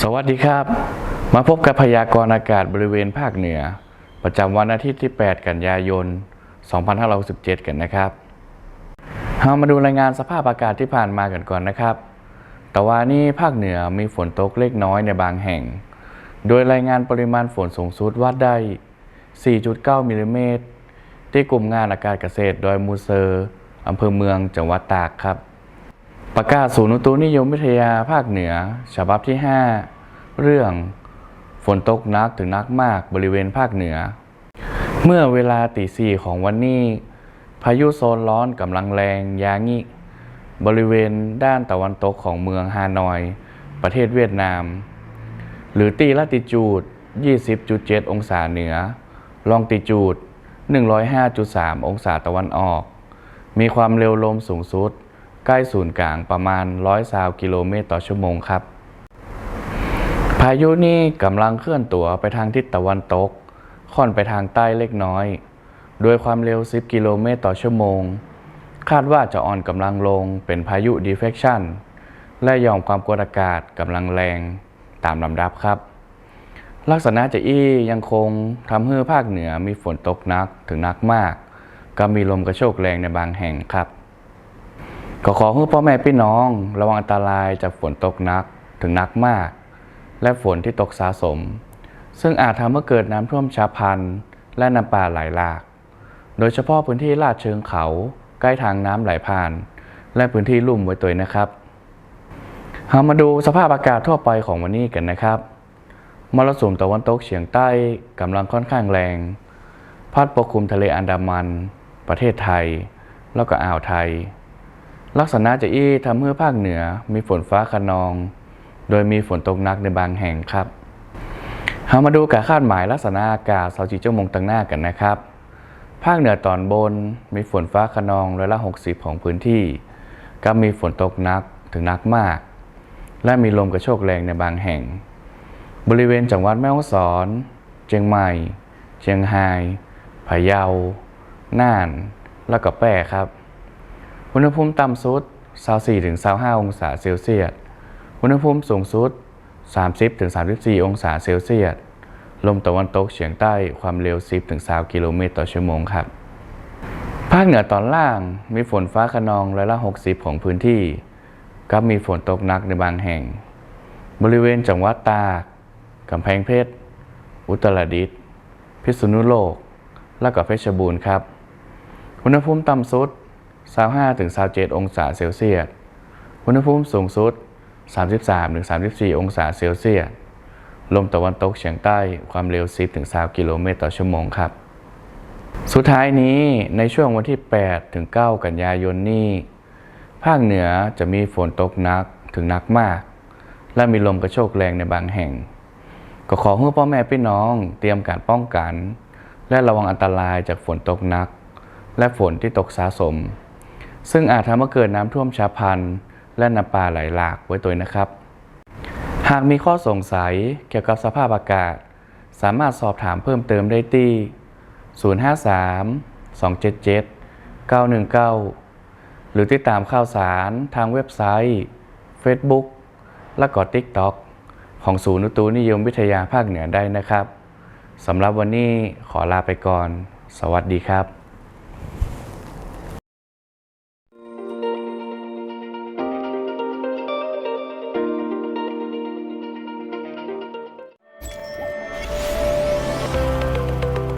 สวัสดีครับ มาพบกับพยากรณ์อากาศบริเวณภาคเหนือ ประจำวันอาทิตย์ที่ 8 กันยายน 2567 กันนะครับเรามาดูรายงานสภาพอากาศที่ผ่านมากันก่อนนะครับ แต่ว่านี้ภาคเหนือมีฝนตกเล็กน้อยในบางแห่ง โดยรายงานปริมาณฝนสูงสุดวัดได้ 4.9 มิลลิเมตรที่กลุ่มงานอากาศเกษตรดอยมูเซอร์อำเภอเมืองจังหวัดตากครับ ประกาศศูนย์อุตุนิยมวิทยาภาคเหนือ ฉบับที่ 5 เรื่องฝนตกนักถึงนักมากบริเวณภาคเหนือ เมื่อเวลาตีสี่ของวันนี้ พายุโซนร้อนกำลังแรงยางิบริเวณด้านตะวันตกของเมืองฮานอย ประเทศเวียดนาม หรือตีละติจูด 20.7 องศาเหนือ ลองติจูด 105.3 องศาตะวันออก มีความเร็วลมสูงสุด ใกล้ศูนย์กลางประมาณ120กิโลเมตรต่อชั่วโมงครับ พายุนี้กำลังเคลื่อนตัวไปทางทิศตะวันตก ค่อนไปทางใต้เล็กน้อย โดยความเร็ว 10 กิโลเมตรต่อชั่วโมง คาดว่าจะอ่อนกำลังลงเป็นพายุดีเฟคชันและย่อมความกดอากาศกำลังแรงตามลำดับครับ ลักษณะจะอี้ยังคงทำให้ภาคเหนือมีฝนตกนักถึงนักมาก ก็มีลมกระโชกแรงในบางแห่งครับ ก็ขอให้พ่อแม่พี่น้อง ระวังอันตรายจากฝนตกหนักถึงหนักมาก และฝนที่ตกสะสม ซึ่งอาจทำให้เกิดน้ำท่วมฉับพลันและน้ำป่าไหลหลาก โดยเฉพาะพื้นที่ลาดเชิงเขาใกล้ทางน้ำไหลผ่าน และพื้นที่ลุ่มไว้ตัวนะครับเรามาดูสภาพอากาศทั่วไปของวันนี้กันนะครับ มรสุมตะวันตกเฉียงใต้กำลังค่อนข้างแรง พัดปกคลุมทะเลอันดามัน ประเทศไทย แล้วก็อ่าวไทย ลักษณะจะอี้ทำให้ภาคเหนือมีฝนฟ้าคะนอง โดยมีฝนตกหนักในบางแห่งครับเรามาดูการคาดหมายลักษณะอากาศ24ชั่วโมงตั้งหน้ากันนะครับ ภาคเหนือตอนบนมีฝนฟ้าคะนองร้อยละ 60 ของพื้นที่ ก็มีฝนตกหนักถึงหนักมาก และมีลมกระโชกแรงในบางแห่ง บริเวณจังหวัดแม่ฮ่องสอน เชียงใหม่ เชียงรายพะเยา น่าน แล้วก็แปรครับ อุณหภูมิต่ำสุด 24-25 องศาเซลเซียส อุณหภูมิสูงสุด 30-34 องศาเซลเซียส ลมตะวันตกเฉียงใต้ความเร็ว 10-20กิโลเมตรต่อชั่วโมงครับ ภาคเหนือตอนล่างมีฝนฟ้าคะนองร้อยละ 60 ของพื้นที่ก็มีฝนตกหนักในบางแห่ง บริเวณจังหวัดตาก กำแพงเพชร อุตรดิตถ์ พิษณุโลก และก็เพชรบูรณ์ครับ อุณหภูมิต่ำสุด 25-27องศาเซลเซียส อุณหภูมิสูงสุด 33-34 องศาเซลเซียส ลมตะวันตกเฉียงใต้ความเร็ว 10-20กิโลเมตรต่อชั่วโมงครับ สุดท้ายนี้ในช่วงวันที่ 8-9 กันยายนนี้ ภาคเหนือจะมีฝนตกหนักถึงหนักมาก และมีลมกระโชกแรงในบางแห่ง ก็ขอให้พ่อแม่พี่น้องเตรียมการป้องกัน และระวังอันตรายจากฝนตกหนัก และฝนที่ตกสะสม ซึ่งอาจทำให้เกิดน้ำท่วมฉับพลัน และน้ำป่าไหลหลากไว้ตัวนะครับ หากมีข้อสงสัยเกี่ยวกับสภาพอากาศ สามารถสอบถามเพิ่มเติมได้ที่ 053 277 919 หรือติดตามข่าวสารทางเว็บไซต์ Facebook และก็ TikTok ของศูนย์อุตุนิยมวิทยาภาคเหนือได้นะครับ สำหรับวันนี้ขอลาไปก่อน สวัสดีครับ